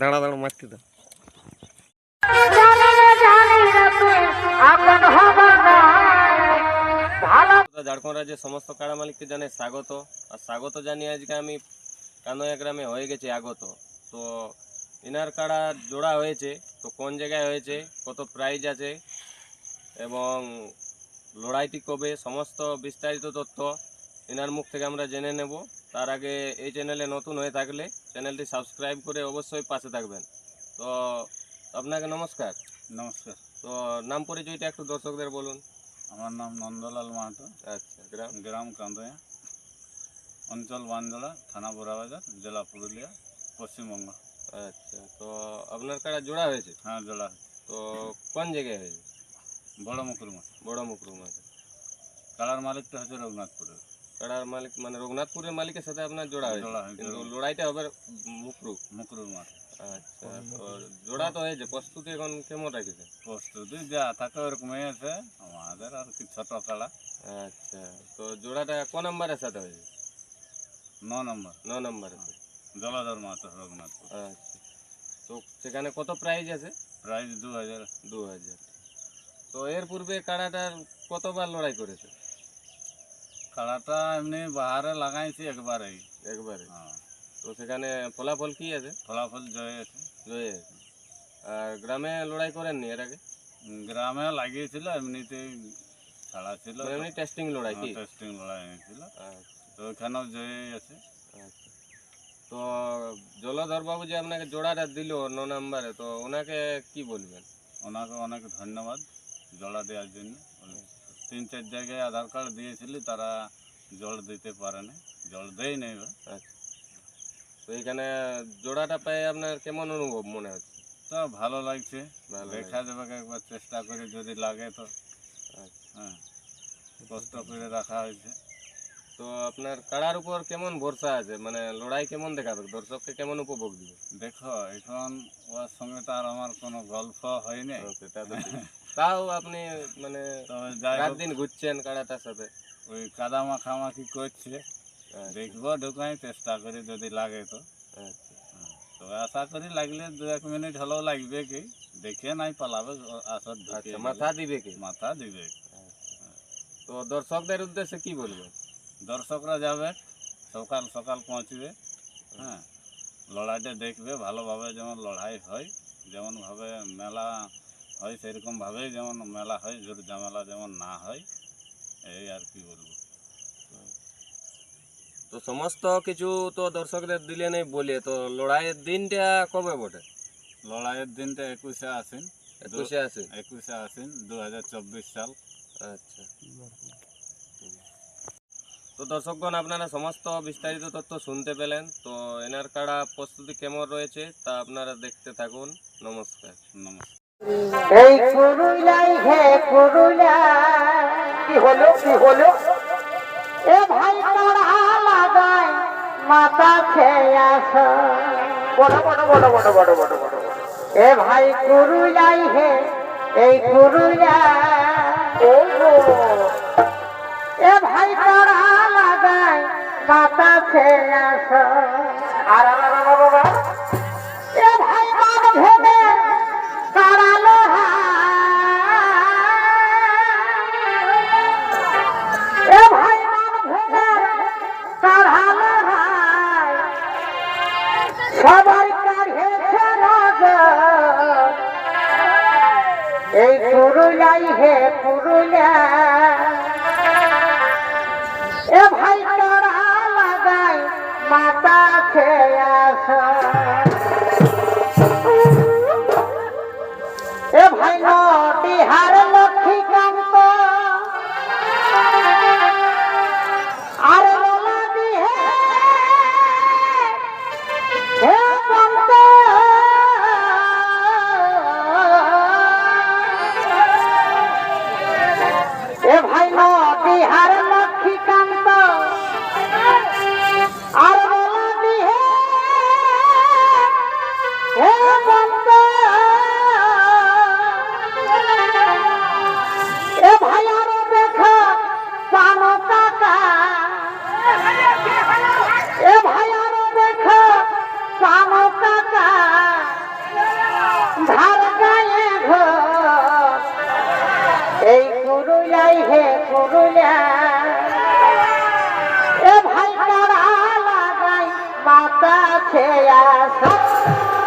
দাঁড়া দাঁড়া মারতে দাও। ঝাড়খণ্ড রাজ্যের সমস্ত কাড়া মালিককে জানাই স্বাগত। আর স্বাগত জানিয়ে আজকে আমি কানোয়া গ্রামে হয়ে গেছি আগত। তো ইনার কাড়া জোড়া হয়েছে তো কোন জায়গায় হয়েছে কত প্রাইজ আছে এবং লড়াইটি কবে সমস্ত বিস্তারিত তথ্য এনার মুখ থেকে আমরা জেনে নেব। তার আগে এই চ্যানেলে নতুন হয়ে থাকলে চ্যানেলটি সাবস্ক্রাইব করে অবশ্যই পাশে থাকবেন। তো আপনাকে নমস্কার। নমস্কার। তো নাম পরিচয়টা একটু দর্শকদের বলুন। আমার নাম নন্দলাল মাহাতো। আচ্ছা গ্রাম। গ্রাম কান্দয়া অঞ্চল বানজোড়া থানা বোরাবাজার জেলা পুরুলিয়া পশ্চিমবঙ্গ আচ্ছা তো আপনার কাড়া জোড়া হয়েছে? হ্যাঁ জেলা তো কোন জায়গায় হয়েছে? বড় মুকুরমা বড় মুকরুম আছে কালার মালিকটা হচ্ছে রঘুনাথপুরের। কাড়ার মালিক মানে রঘুনাথপুরের মালিকের সাথে আপনার জোড়া হয়েছে। কিন্তু লড়াইটা হবে মুকরু মুকুরুর মাঠ। আচ্ছা জোড়া তো হয়েছে। প্রস্তুতি এখন কেমন রাখেছে? প্রস্তুতি যা থাকে ওরকমই আছে। আমাদের আর কি ছোট কালা আচ্ছা তো জোড়াটা ক নাম্বারের সাথে হয়েছে? ন নম্বর। ন নাম্বারের সাথে। জলাধর মাহাতো রঘুনাথপুর। আচ্ছা তো সেখানে কত প্রাইজ আছে? প্রাইজ দু হাজার। দু হাজার। তো এর পূর্বে কাড়াটার কতবার লড়াই করেছে? কালাটা এমনি বাহারে লাগাইছি একবারেই। একবারে? হ্যাঁ। তো সেখানে ফলাফল কি আছে? ফলাফল জয় আছে। জয়ে আছে। আর গ্রামে লড়াই করেননি এর আগে? গ্রামে লাগিয়েছিল এমনিতেই ছাড়া ছিল। মানে এমনি টেস্টিং লড়াই কি? টেস্টিং লড়াই হয়েছিল। আচ্ছা। তো ওখানেও জয় আছে। আচ্ছা। তো জলধর বাবু যে আপনাকে জোড়াটা দিল ন নাম্বারে তো ওনাকে কি বলবেন? ওনাকে অনেক ধন্যবাদ জোড়া দেওয়ার জন্য। তিন চার জায়গায় আধার কার্ড দিয়েছিল তারা জল দিতে পারে না। জল দেয় নেই বা। আচ্ছা। তো এখানে জোড়াটা পেয়ে আপনার কেমন অনুভব মনে হচ্ছে? তো ভালো লাগছে। দেখা যাবে একবার চেষ্টা করে যদি লাগে তো। আচ্ছা। হ্যাঁ কষ্ট করে রাখা হয়েছে। তো আপনার কাড়ার উপর কেমন ভরসা আছে? মানে লড়াই কেমন দেখা দেখাবে? দর্শককে কেমন উপভোগ দিবে? দেখো এখন ওর সঙ্গে তো আর আমার কোনো গল্প হয়নি সেটা তো ঠিক। তাও আপনি মানে রাত দিন ঘুরছেন কাড়াটার সাথে? ওই কাদা মাখামাখি করছে। আচ্ছা, দেখব ঢুকাই চেষ্টা করে যদি লাগে তো। আচ্ছা। তো আশা করি লাগলে দু এক মিনিট হলেও লাগবে কি? দেখে নাই পালাবে আসর আচ্ছা মাথা দিবে কি? মাথা দিবে। তো দর্শকদের উদ্দেশ্যে কি বলবেন দর্শকরা যাবে সকাল সকাল পৌঁছবে হ্যাঁ। লড়াইটা দেখবে ভালোভাবে যেমন লড়াই হয় যেমনভাবে মেলা হয় সেরকমভাবেই যেমন মেলা হয় জোর ঝামেলা যেমন না হয় এই আর কি বলব। তো সমস্ত কিছু তো দর্শকদের দিলেন বলে তো লড়াইয়ের দিনটা কবে বটে? লড়াইয়ের দিনটা একুশে আসেন একুশে আসেন একুশে আসেন দু হাজার চব্বিশ সাল। আচ্ছা। তো দর্শকগণ আপনারা সমস্ত বিস্তারিত তথ্য শুনতে পেলেন তো এনার কাড়া প্রস্তুতি কেমন রয়েছে তা আপনারা দেখতে থাকুন। নমস্কার। নমস্কার। এই পুরুলাই হে পুরুলাই কি হলো কি হলো? এ ভাই তারা লাগাই মাথা খেয়ে বড় বড় বড় বড় বড় বড় বড় এ ভাই পুরুলাই হে এই কুরুলা ও এ ভাই তারা লাগাই মাথা খেয়ে হে পুরুলিয়া। এ ভাই কারা লাগাই মাতা খেয়ে गया सब